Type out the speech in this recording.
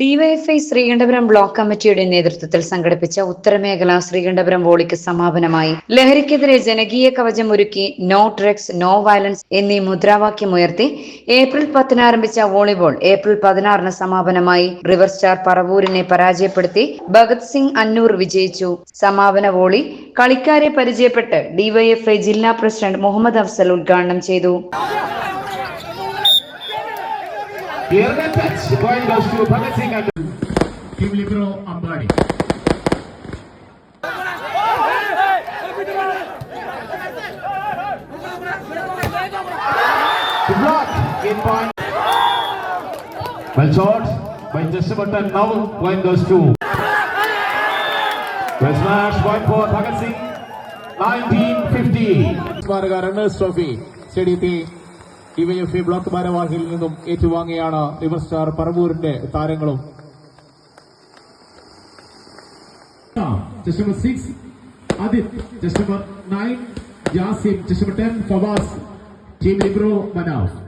DYFI Sreekandapuram block കമ്മിറ്റിയുടെ നേതൃത്വത്തിൽ സംഘടിപ്പിച്ച ഉത്തരമേഖല ശ്രീകണ്ഠപുരം വോളിക്ക് സമാപനമായി ലഹരിക്കെതിരെ ജനകീയ കവചം ഒരുക്കി നോ ഡ്രഗ്സ് നോ വയലൻസ് എന്നീ മുദ്രാവാക്യം ഉയർത്തി ഏപ്രിൽ പത്തിന് ആരംഭിച്ച വോളിബോൾ ഏപ്രിൽ പതിനാറിന് സമാപനമായി റിവർ സ്റ്റാർ പറവൂരിനെ പരാജയപ്പെടുത്തി ഭഗത് സിംഗ് അന്നൂർ വിജയിച്ചു. സമാപന വോളി കളിക്കാരെ പരിചയപ്പെട്ട് ഡിവൈഎഫ്ഐ ജില്ലാ പ്രസിഡന്റ് മുഹമ്മദ് അഫ്സൽ ഉദ്ഘാടനം ചെയ്തു. Team Libero Ambani. in point. Well shot by Button. now point goes to. Well smash point for Bhagat Singh. 1950. Smarga runners trophy. CDT. ഇവയഫ് ബ്ലോക്ക് ഭാരവാഹിയിൽ നിന്നും ഏറ്റുവാങ്ങിയാണ് റിവർ സ്റ്റാർ പറമ്പൂരിന്റെ താരങ്ങളും. ടെൻ ഫവാസ്. ടീം ഇബ്രോ മനാസ്